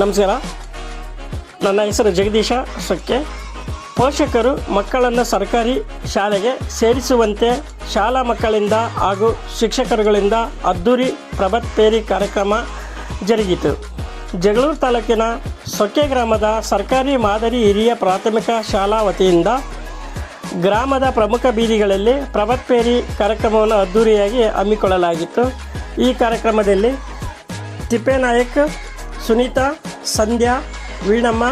ನಮಸ್ಕಾರ. ನನ್ನ ಹೆಸರು ಜಗದೀಶ ಸೊಕ್ಕೆ. ಪೋಷಕರು ಮಕ್ಕಳನ್ನು ಸರ್ಕಾರಿ ಶಾಲೆಗೆ ಸೇರಿಸುವಂತೆ ಶಾಲಾ ಮಕ್ಕಳಿಂದ ಹಾಗೂ ಶಿಕ್ಷಕರುಗಳಿಂದ ಅದ್ದೂರಿ ಪ್ರಭತ್ ಪೇರಿ ಕಾರ್ಯಕ್ರಮ ಜರುಗಿತು. ಜಗಳೂರು ತಾಲೂಕಿನ ಸೊಕ್ಕೆ ಗ್ರಾಮದ ಸರ್ಕಾರಿ ಮಾದರಿ ಹಿರಿಯ ಪ್ರಾಥಮಿಕ ಶಾಲಾ ವತಿಯಿಂದ ಗ್ರಾಮದ ಪ್ರಮುಖ ಬೀದಿಗಳಲ್ಲಿ ಪ್ರಭತ್ ಪೇರಿ ಕಾರ್ಯಕ್ರಮವನ್ನು ಅದ್ದೂರಿಯಾಗಿ ಹಮ್ಮಿಕೊಳ್ಳಲಾಗಿತ್ತು. ಈ ಕಾರ್ಯಕ್ರಮದಲ್ಲಿ ತಿಪ್ಪೇನಾಯಕ್ ಸುನೀತಾ, ಸಂಧ್ಯಾ, ವೀಣಮ್ಮ,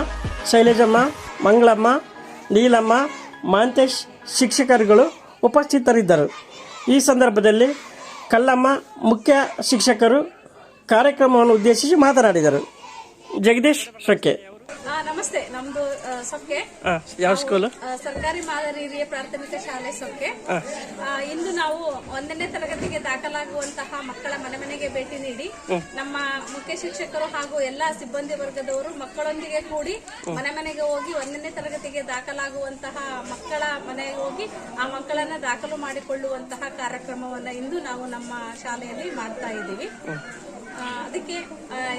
ಶೈಲಜಮ್ಮ, ಮಂಗಳಮ್ಮ, ನೀಲಮ್ಮ, ಮಾಂತೇಶ್ ಶಿಕ್ಷಕರುಗಳು ಉಪಸ್ಥಿತರಿದ್ದರು. ಈ ಸಂದರ್ಭದಲ್ಲಿ ಕಲ್ಲಮ್ಮ ಮುಖ್ಯ ಶಿಕ್ಷಕರು ಕಾರ್ಯಕ್ರಮವನ್ನು ಉದ್ದೇಶಿಸಿ ಮಾತನಾಡಿದರು. ಜಗದೀಶ್ ಸೊಕ್ಕೆ ನಮಸ್ತೆ ನಮ್ದು ಸೊಕ್ಕೆ. ಯಾವ ಸ್ಕೂಲ್ ಸರ್ಕಾರಿ ಮಾದರಿ ಹಿರಿಯ ಪ್ರಾಥಮಿಕ ಶಾಲೆ ಸೊಕ್ಕೆ. ಇಂದು ನಾವು ಒಂದನೇ ತರಗತಿಗೆ ದಾಖಲಾಗುವಂತಹ ಮಕ್ಕಳ ಮನೆ ಮನೆಗೆ ಭೇಟಿ ನೀಡಿ ನಮ್ಮ ಮುಖ್ಯ ಶಿಕ್ಷಕರು ಹಾಗೂ ಎಲ್ಲಾ ಸಿಬ್ಬಂದಿ ವರ್ಗದವರು ಮಕ್ಕಳೊಂದಿಗೆ ಕೂಡಿ ಮನೆ ಮನೆಗೆ ಹೋಗಿ ಒಂದನೇ ತರಗತಿಗೆ ದಾಖಲಾಗುವಂತಹ ಮಕ್ಕಳ ಮನೆಗೆ ಹೋಗಿ ಆ ಮಕ್ಕಳನ್ನ ದಾಖಲು ಮಾಡಿಕೊಳ್ಳುವಂತಹ ಕಾರ್ಯಕ್ರಮವನ್ನ ಇಂದು ನಾವು ನಮ್ಮ ಶಾಲೆಯಲ್ಲಿ ಮಾಡ್ತಾ ಇದ್ದೀವಿ. ಅದಕ್ಕೆ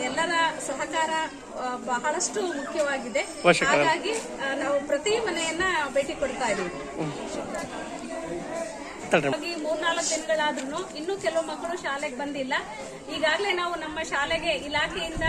ಎಲ್ಲರ ಸಹಕಾರ ಬಹಳಷ್ಟು ಮುಖ್ಯವಾಗಿದೆ. ಹಾಗಾಗಿ ನಾವು ಪ್ರತಿ ಮನೆಯನ್ನ ಭೇಟಿ ಕೊಡ್ತಾ ಇದ್ದೀವಿ ಹಾಗಾಗಿ ಮೂರ್ನಾಲ್ಕು ದಿನಗಳಾದ್ರೂ ಇನ್ನೂ ಕೆಲವು ಮಕ್ಕಳು ಶಾಲೆಗೆ ಬಂದಿಲ್ಲ. ಈಗಾಗಲೇ ನಾವು ನಮ್ಮ ಶಾಲೆಗೆ ಇಲಾಖೆಯಿಂದ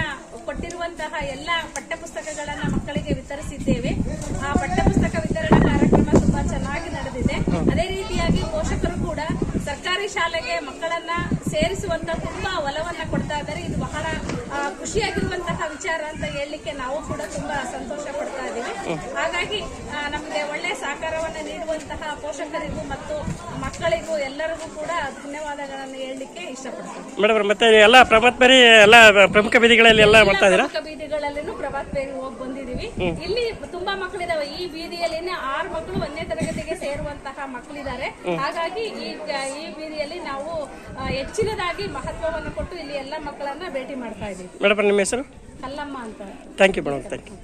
ಕೊಟ್ಟಿರುವಂತಹ ಎಲ್ಲ ಪಠ್ಯಪುಸ್ತಕಗಳನ್ನ ಮಕ್ಕಳಿಗೆ ವಿತರಿಸಿದ್ದೇವೆ. ಆ ಪಠ್ಯಪುಸ್ತಕ ವಿತರಣಾ ಕಾರ್ಯಕ್ರಮ ತುಂಬಾ ಚೆನ್ನಾಗಿ ನಡೆದಿದೆ. ಅದೇ ರೀತಿಯಾಗಿ ಪೋಷಕರು ಕೂಡ ಸರ್ಕಾರಿ ಶಾಲೆಗೆ ಮಕ್ಕಳನ್ನ ಸೇರಿಸುವಂತ ತುಂಬಾ ಒಲವನ್ನ ಕೊಡ್ತಾ ಇದ್ದಾರೆ ಇದು ಬಹಳ ಆ, ಖುಷಿಯಾಗಿರುವಂತಹ ವಿಚಾರ ಅಂತ ಹೇಳಲಿಕ್ಕೆ ನಾವು ಕೂಡ ತುಂಬಾ ಸಂತೋಷ ಪಡ್ತಾ ಇದ್ದೀವಿ. ಹಾಗಾಗಿ ನಮಗೆ ಒಳ್ಳೆ ಸಹಕಾರವನ್ನು ನೀಡುವಂತಹ ಪೋಷಕರಿಗೂ ಮತ್ತು ಮಕ್ಕಳಿಗೂ ಎಲ್ಲರಿಗೂ ಕೂಡ ಧನ್ಯವಾದಗಳನ್ನು ಹೇಳಲಿಕ್ಕೆ ಇಷ್ಟಪಡ್ತೀನಿ. ಮೇಡಮ್ ಮತ್ತೆ ಎಲ್ಲ ಪ್ರಭಾತ್ ಬೇರಿ ಎಲ್ಲ ಪ್ರಮುಖ ಬೀದಿಗಳಲ್ಲಿ ಎಲ್ಲ ಮಾಡ್ತಾ ಇದ್ದೀರಾ? ಪ್ರಮುಖ ಬೀದಿಗಳಲ್ಲೂ ಪ್ರಭಾತ್ ಬೇರಿ ಹೋಗಿ ಬಂದಿದ್ದೀವಿ. ಇಲ್ಲಿ ತುಂಬಾ ಮಕ್ಕಳಿದಾವೆ. ಈ ಬೀದಿಯಲ್ಲಿ ಆರು ಮಕ್ಕಳು ಒಂದನೇ ತರಗತಿಗೆ ಸೇರುವಂತಹ ಮಕ್ಕಳಿದ್ದಾರೆ. ಹಾಗಾಗಿ ಈ ಈ ಬೀದಿಯಲ್ಲಿ ನಾವು ಹೆಚ್ಚಿನದಾಗಿ ಮಹತ್ವವನ್ನು ಕೊಟ್ಟು ಇಲ್ಲಿ ಎಲ್ಲ ಮಕ್ಕಳನ್ನ ಭೇಟಿ ಮಾಡ್ತಾ ಇದ್ದೀವಿ. ಮೇಡಮ್ ನಿಮ್ಮ ಹೆಸರು? ಕಲ್ಲಮ್ಮ ಅಂತ. Thank you madam. Thank you